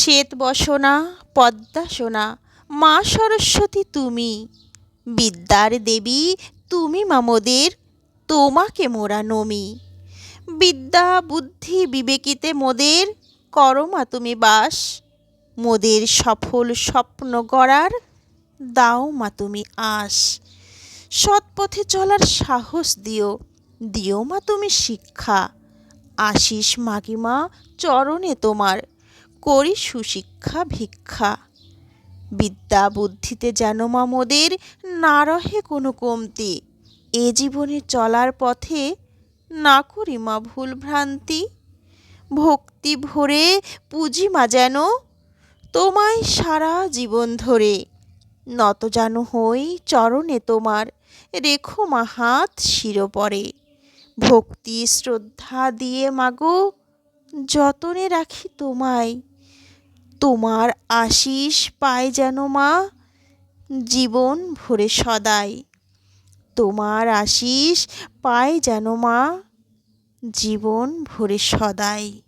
শ্বেত বসনা, পদ্মা সোনা, মা সরস্বতী তুমি। বিদ্যার দেবী, তুমি মা মোদের তোমাকে মোরা নমি। বিদ্যা, বুদ্ধি, বিবেকিতে মোদের করো মা তুমি বাস। মোদের সফল স্বপ্ন গড়ার দাও মা তুমি আস। সৎপথে চলার সাহস দিও দিও মা তুমি শিক্ষা। আশিস মাগিমা, চরণে তোমার। করি সুশিক্ষা, ভিক্ষা। বিদ্যা বুদ্ধিতে যেন মা মোদের না রহে কোনো কমতি। এ জীবনে চলার পথে না করি মা ভুল ভ্রান্তি। ভক্তি ভরে পুজি মা যেন তোমায় সারা জীবন ধরে। নত যেন হই চরণে তোমার, রেখো মা হাত শিরোপরে ভক্তি শ্রদ্ধা দিয়ে মাগো যতনে রাখি তোমায়। তোমার আশিস পায় যেন মা? জীবন ভরে সদাই। তোমার আশিস পায় যেন মা? জীবন ভরে সদাই।